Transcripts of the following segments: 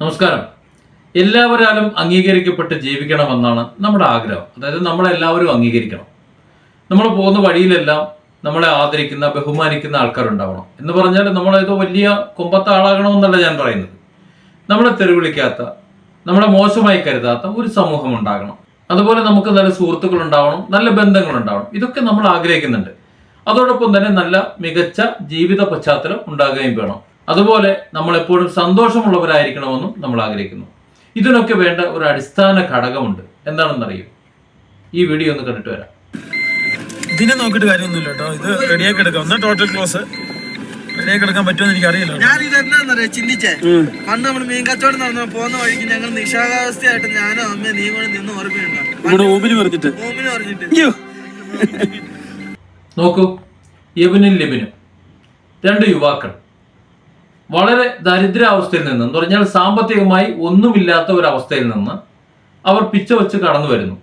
നമസ്കാരം. എല്ലാവരാലും അംഗീകരിക്കപ്പെട്ട് ജീവിക്കണമെന്നാണ് നമ്മുടെ ആഗ്രഹം. അതായത് നമ്മളെല്ലാവരും അംഗീകരിക്കണം. നമ്മൾ പോകുന്ന വഴിയിലെല്ലാം നമ്മളെ ആദരിക്കുന്ന ബഹുമാനിക്കുന്ന ആൾക്കാരുണ്ടാവണം. എന്ന് പറഞ്ഞാൽ നമ്മളേതോ വലിയ കൊമ്പത്തെ ആളാകണമെന്നല്ല ഞാൻ പറയുന്നത്. നമ്മളെ തെരുവിളിക്കാത്ത നമ്മളെ മോശമായി കരുതാത്ത ഒരു സമൂഹം ഉണ്ടാകണം. അതുപോലെ നമുക്ക് നല്ല സുഹൃത്തുക്കൾ ഉണ്ടാവണം നല്ല ബന്ധങ്ങൾ ഉണ്ടാവണം. ഇതൊക്കെ നമ്മൾ ആഗ്രഹിക്കുന്നുണ്ട്. അതോടൊപ്പം തന്നെ നല്ല മികച്ച ജീവിത പശ്ചാത്തലം ഉണ്ടാകുകയും വേണം. അതുപോലെ നമ്മൾ എപ്പോഴും സന്തോഷമുള്ളവരായിരിക്കണമെന്നും നമ്മൾ ആഗ്രഹിക്കുന്നു. ഇതിനൊക്കെ വേണ്ട ഒരു അടിസ്ഥാന ഘടകമുണ്ട്. എന്താണെന്നറിയും? ഈ വീഡിയോ ഒന്ന് കണ്ടിട്ട് വരാം. ഇതിനെ നോക്കിയിട്ട് കാര്യമൊന്നുമില്ല കേട്ടോ. ഇത് റെഡിയാക്കി എടുക്കാം. ഒന്ന് ടോട്ടൽ ക്ലോസ് റെഡിയാക്കി എടുക്കാൻ പറ്റുമെന്ന് എനിക്ക് അറിയില്ല ഞാൻ ഇതെന്താന്നറിയാ ചിന്തിച്ചേ. പണ്ട് നമ്മൾ മീൻ കച്ചവടം നടന്ന പോകുന്ന വഴിക്ക് ഞങ്ങൾ നിശാകാവസ്ഥയായിട്ട് ഞാനും അമ്മയും നീ കൂടെ നിന്ന് ഓർമ്മയുണ്ടോ ഓമിന് പറഞ്ഞിട്ട് ഓമിന് പറഞ്ഞിട്ട് നോക്കൂ. യബിനും ലിബിനും രണ്ട് യുവാക്കൾ. വളരെ ദരിദ്രാവസ്ഥയിൽ നിന്ന് എന്ന് പറഞ്ഞാൽ സാമ്പത്തികമായി ഒന്നുമില്ലാത്ത ഒരു അവസ്ഥയിൽ നിന്ന് അവർ പിച്ച വെച്ച് കടന്നു വരുന്നു.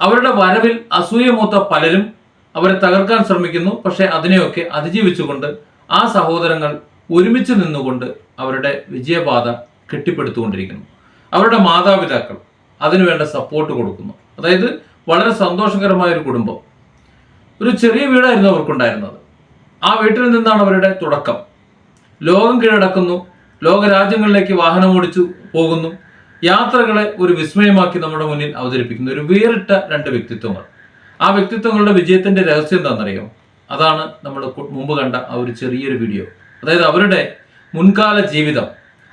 അവരുടെ വരവിൽ അസൂയമൂത്ത പലരും അവരെ തകർക്കാൻ ശ്രമിക്കുന്നു. പക്ഷേ അതിനെയൊക്കെ അതിജീവിച്ചുകൊണ്ട് ആ സഹോദരങ്ങൾ ഒരുമിച്ച് നിന്നുകൊണ്ട് അവരുടെ വിജയപാത കെട്ടിപ്പടുത്തുകൊണ്ടിരിക്കുന്നു. അവരുടെ മാതാപിതാക്കൾ അതിനുവേണ്ട സപ്പോർട്ട് കൊടുക്കുന്നു. അതായത് വളരെ സന്തോഷകരമായ ഒരു കുടുംബം. ഒരു ചെറിയ വീടായിരുന്നു അവർക്കുണ്ടായിരുന്നത്. ആ വീട്ടിൽ നിന്നാണ് അവരുടെ തുടക്കം. ലോകം കീഴടക്കുന്നു. ലോകരാജ്യങ്ങളിലേക്ക് വാഹനം ഓടിച്ചു പോകുന്നു. യാത്രകളെ ഒരു വിസ്മയമാക്കി നമ്മുടെ മുന്നിൽ അവതരിപ്പിക്കുന്ന. ഒരു വേറിട്ട രണ്ട് വ്യക്തിത്വങ്ങൾ. ആ വ്യക്തിത്വങ്ങളുടെ വിജയത്തിന്റെ രഹസ്യം എന്താണെന്നറിയോ? അതാണ് നമ്മൾ മുമ്പ് കണ്ട ആ ഒരു ചെറിയൊരു വീഡിയോ. അതായത് അവരുടെ മുൻകാല ജീവിതം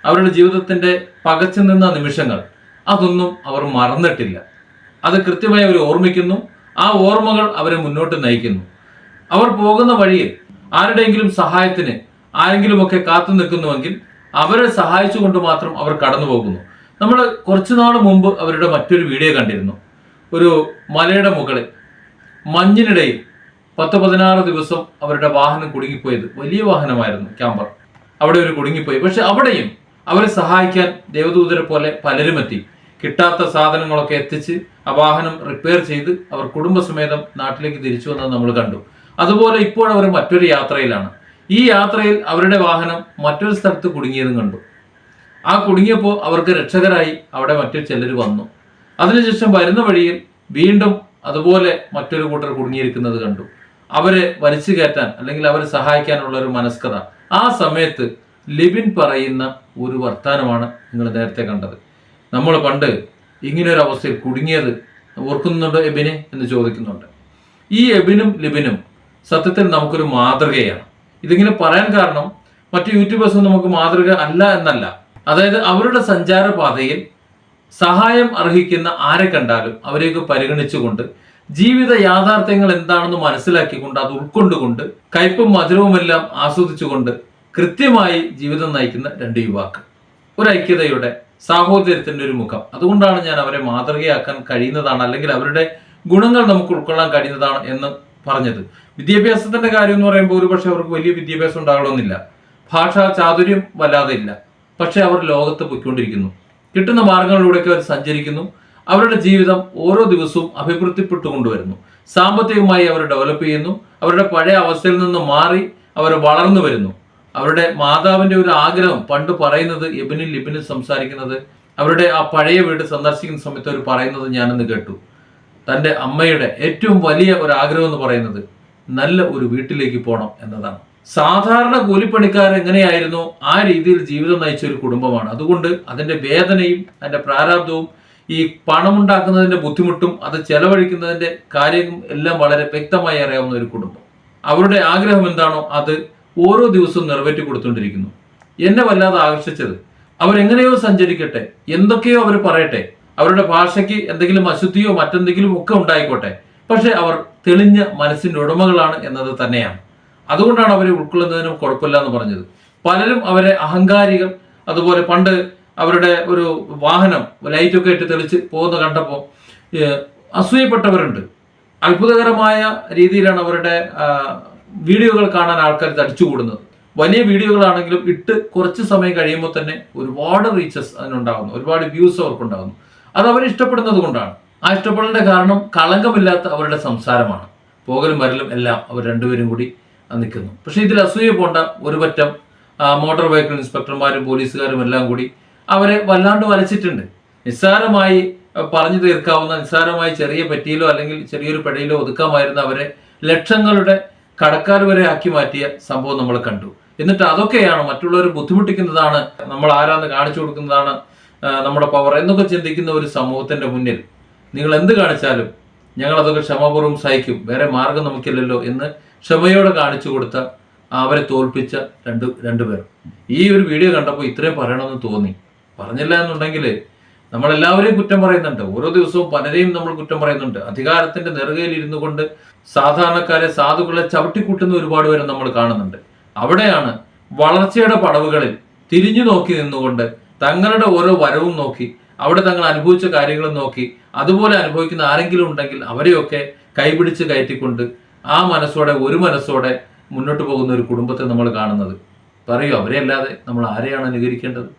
അവരുടെ ജീവിതത്തിന്റെ പകച്ചു നിന്ന നിമിഷങ്ങൾ അതൊന്നും അവർ മറന്നിട്ടില്ല. അത് കൃത്യമായി അവർ ഓർമ്മിക്കുന്നു. ആ ഓർമ്മകൾ അവരെ മുന്നോട്ട് നയിക്കുന്നു. അവർ പോകുന്ന വഴിയിൽ ആരുടെയെങ്കിലും സഹായത്തിന് ആരെങ്കിലുമൊക്കെ കാത്തു നിൽക്കുന്നുവെങ്കിൽ അവരെ സഹായിച്ചുകൊണ്ട് മാത്രം അവർ കടന്നു പോകുന്നു നമ്മൾ കുറച്ചു നാൾ മുമ്പ് അവരുടെ മറ്റൊരു വീഡിയോ കണ്ടിരുന്നു. ഒരു മലയുടെ മുകളിൽ മഞ്ഞിനിടയിൽ പത്ത് പതിനാറ് ദിവസം അവരുടെ വാഹനം കുടുങ്ങിപ്പോയത്. വലിയ വാഹനമായിരുന്നു ക്യാമ്പർ. അവിടെ ഒരു കുടുങ്ങിപ്പോയി. പക്ഷെ അവിടെയും അവരെ സഹായിക്കാൻ ദേവദൂതരെ പോലെ പലരും എത്തി കിട്ടാത്ത സാധനങ്ങളൊക്കെ എത്തിച്ച് ആ വാഹനം റിപ്പയർ ചെയ്ത് അവർ കുടുംബസമേതം നാട്ടിലേക്ക് തിരിച്ചു വന്നത് നമ്മൾ കണ്ടു. അതുപോലെ ഇപ്പോൾ അവർ മറ്റൊരു യാത്രയിലാണ്. ഈ യാത്രയിൽ അവരുടെ വാഹനം മറ്റൊരു സ്ഥലത്ത് കുടുങ്ങിയതും കണ്ടു. ആ കുടുങ്ങിയപ്പോൾ അവർക്ക് രക്ഷകരായി അവിടെ മറ്റു ചിലർ വന്നു. അതിനുശേഷം വരുന്ന വഴിയിൽ വീണ്ടും അതുപോലെ മറ്റൊരു കൂട്ടർ കുടുങ്ങിയിരിക്കുന്നത് കണ്ടു. അവരെ വലിച്ചു കയറ്റാൻ അല്ലെങ്കിൽ അവരെ സഹായിക്കാനുള്ള ഒരു മനസ്കത. ആ സമയത്ത് ലിബിൻ പറയുന്ന ഒരു വർത്തമാനമാണ് നിങ്ങൾ നേരത്തെ കണ്ടത്. നമ്മൾ പണ്ട് ഇങ്ങനെ ഒരു അവസ്ഥയിൽ കുടുങ്ങിയത് ഓർക്കുന്നുണ്ടോ എബിനെ എന്ന് ചോദിക്കുന്നുണ്ട്. ഈ എബിനും ലിബിനും സത്യത്തിൽ നമുക്കൊരു മാതൃകയാണ്. ഇതിങ്ങനെ പറയാൻ കാരണം മറ്റു യൂട്യൂബേഴ്സും നമുക്ക് മാതൃക അല്ല എന്നല്ല. അതായത് അവരുടെ സഞ്ചാരപാതയിൽ സഹായം അർഹിക്കുന്ന ആരെ കണ്ടാലും അവരെയൊക്കെ പരിഗണിച്ചുകൊണ്ട് ജീവിത യാഥാർത്ഥ്യങ്ങൾ എന്താണെന്ന് മനസ്സിലാക്കിക്കൊണ്ട് അത് ഉൾക്കൊണ്ടുകൊണ്ട് കയ്പും മധുരവുമെല്ലാം ആസ്വദിച്ചുകൊണ്ട് കൃത്യമായി ജീവിതം നയിക്കുന്ന രണ്ട് യുവാക്കൾ. ഒരു ഐക്യതയുടെ സാഹോദര്യത്തിന്റെ ഒരു മുഖം. അതുകൊണ്ടാണ് ഞാൻ അവരെ മാതൃകയാക്കാൻ കഴിയുന്നതാണ് അല്ലെങ്കിൽ അവരുടെ ഗുണങ്ങൾ നമുക്ക് ഉൾക്കൊള്ളാൻ കഴിയുന്നതാണ് എന്ന് പറഞ്ഞത്. വിദ്യാഭ്യാസത്തിന്റെ കാര്യം എന്ന് പറയുമ്പോൾ ഒരുപക്ഷെ അവർക്ക് വലിയ വിദ്യാഭ്യാസം ഉണ്ടാകണമെന്നില്ല. ഭാഷാ ചാതുര്യം വല്ലാതെ ഇല്ല. പക്ഷെ അവർ ലോകത്ത് പൊയ്ക്കൊണ്ടിരിക്കുന്നു. കിട്ടുന്ന മാർഗങ്ങളിലൂടെയൊക്കെ അവർ സഞ്ചരിക്കുന്നു. അവരുടെ ജീവിതം ഓരോ ദിവസവും അഭിവൃദ്ധിപ്പെട്ടു കൊണ്ടുവരുന്നു സാമ്പത്തികമായി അവർ ഡെവലപ്പ് ചെയ്യുന്നു. അവരുടെ പഴയ അവസ്ഥയിൽ നിന്ന് മാറി അവർ വളർന്നു വരുന്നു. അവരുടെ മാതാവിന്റെ ഒരു ആഗ്രഹം പണ്ട് പറയുന്നത് എബിനിൽ ലിബിനിൽ സംസാരിക്കുന്നത് അവരുടെ ആ പഴയ വീട് സന്ദർശിക്കുന്ന സമയത്ത് അവർ പറയുന്നത് ഞാനൊന്ന് കേട്ടു. തന്റെ അമ്മയുടെ ഏറ്റവും വലിയ ഒരു ആഗ്രഹം എന്ന് പറയുന്നത് നല്ല ഒരു വീട്ടിലേക്ക് പോകണം എന്നതാണ്. സാധാരണ കൂലിപ്പണിക്കാർ എങ്ങനെയായിരുന്നു? ആ രീതിയിൽ ജീവിതം നയിച്ച ഒരു കുടുംബമാണ്. അതുകൊണ്ട് അതിന്റെ വേദനയും അതിന്റെ പ്രാരാബ്ദവും ഈ പണമുണ്ടാക്കുന്നതിന്റെ ബുദ്ധിമുട്ടും അത് ചെലവഴിക്കുന്നതിന്റെ കാര്യവും എല്ലാം വളരെ വ്യക്തമായി അറിയാവുന്ന ഒരു കുടുംബം. അവരുടെ ആഗ്രഹം എന്താണോ അത് ഓരോ ദിവസവും നിറവേറ്റി കൊടുത്തുകൊണ്ടിരിക്കുന്നു. എന്നെ വല്ലാതെ ആകർഷിച്ചത്. അവരെങ്ങനെയോ സഞ്ചരിക്കട്ടെ എന്തൊക്കെയോ അവർ പറയട്ടെ അവരുടെ ഭാഷയ്ക്ക് എന്തെങ്കിലും അശുദ്ധിയോ മറ്റെന്തെങ്കിലും ഒക്കെ ഉണ്ടായിക്കോട്ടെ. പക്ഷെ അവർ തെളിഞ്ഞ മനസ്സിന്റെ ഉടമകളാണ് എന്നത് തന്നെയാണ്. അതുകൊണ്ടാണ് അവരെ ഉൾക്കൊള്ളുന്നതിനും കുഴപ്പമില്ല എന്ന് പറഞ്ഞത്. പലരും അവരെ അഹങ്കാരികൾ അതുപോലെ പണ്ട് അവരുടെ ഒരു വാഹനം ലൈറ്റൊക്കെ ഇട്ട് തെളിച്ച് പോകുന്ന കണ്ടപ്പോൾ അസൂയപ്പെട്ടവരുണ്ട്. അത്ഭുതകരമായ രീതിയിലാണ് അവരുടെ വീഡിയോകൾ കാണാൻ ആൾക്കാർ തടിച്ചുകൂടുന്നത് വലിയ വീഡിയോകളാണെങ്കിലും ഇട്ട് കുറച്ച് സമയം കഴിയുമ്പോൾ തന്നെ ഒരുപാട് റീച്ചസ് അതിനുണ്ടാകുന്നു. ഒരുപാട് വ്യൂസ് അവർക്കുണ്ടാകുന്നു അത് അവർ ഇഷ്ടപ്പെടുന്നത് കൊണ്ടാണ്. ആ ഇഷ്ടപ്പെടലിന്റെ കാരണം കളങ്കമില്ലാത്ത അവരുടെ സംസാരമാണ്. പോകലും വരലും എല്ലാം അവർ രണ്ടുപേരും കൂടി നിൽക്കുന്നു. പക്ഷേ ഇതിൽ അസൂയ പോണ്ട ഒരു പറ്റം മോട്ടോർ വെഹിക്കിൾ ഇൻസ്പെക്ടർമാരും പോലീസുകാരും എല്ലാം കൂടി അവരെ വല്ലാണ്ട് വലച്ചിട്ടുണ്ട്. നിസ്സാരമായി പറഞ്ഞു തീർക്കാവുന്ന നിസ്സാരമായി ചെറിയ പെറ്റിയിലോ അല്ലെങ്കിൽ ചെറിയൊരു പെടയിലോ ഒതുക്കാമായിരുന്ന അവരെ ലക്ഷങ്ങളുടെ കടക്കാർ വരെ ആക്കി മാറ്റിയ സംഭവം നമ്മൾ കണ്ടു. എന്നിട്ട് അതൊക്കെയാണ് മറ്റുള്ളവർ ബുദ്ധിമുട്ടിക്കുന്നതാണ് നമ്മൾ ആരാന്ന് കാണിച്ചു കൊടുക്കുന്നതാണ് നമ്മുടെ പവർ എന്നൊക്കെ ചിന്തിക്കുന്ന ഒരു സമൂഹത്തിന്റെ മുന്നിൽ നിങ്ങൾ എന്ത് കാണിച്ചാലും ഞങ്ങൾ അതൊക്കെ ക്ഷമാപൂർവം സഹിക്കും. വേറെ മാർഗം നമുക്കില്ലല്ലോ എന്ന് ക്ഷമയോടെ കാണിച്ചു കൊടുത്ത അവരെ തോൽപ്പിച്ച രണ്ട് രണ്ടുപേർ ഈ ഒരു വീഡിയോ കണ്ടപ്പോൾ ഇത്രയും പറയണമെന്ന് തോന്നി. പറഞ്ഞില്ല എന്നുണ്ടെങ്കിൽ നമ്മളെല്ലാവരെയും കുറ്റം പറയുന്നുണ്ട്. ഓരോ ദിവസവും പലരെയും നമ്മൾ കുറ്റം പറയുന്നുണ്ട്. അധികാരത്തിന്റെ നെറുകയിൽ ഇരുന്നു കൊണ്ട് സാധാരണക്കാരെ സാധുക്കളെ ചവിട്ടിക്കൂട്ടുന്ന ഒരുപാട് പേരെ നമ്മൾ കാണുന്നുണ്ട്. അവിടെയാണ് വളർച്ചയുടെ പടവുകളിൽ തിരിഞ്ഞു നോക്കി നിന്നുകൊണ്ട് തങ്ങളുടെ ഓരോ വരവും നോക്കി അവിടെ തങ്ങൾ അനുഭവിച്ച കാര്യങ്ങളും നോക്കി അതുപോലെ അനുഭവിക്കുന്ന ആരെങ്കിലും ഉണ്ടെങ്കിൽ അവരെയൊക്കെ കൈപിടിച്ച് കയറ്റിക്കൊണ്ട് ആ മനസ്സോടെ ഒരു മനസ്സോടെ മുന്നോട്ട് പോകുന്ന ഒരു കുടുംബത്തെ നമ്മൾ കാണുന്നത്. പറയൂ അവരെയല്ലാതെ നമ്മൾ ആരെയാണ് അനുകരിക്കേണ്ടത്?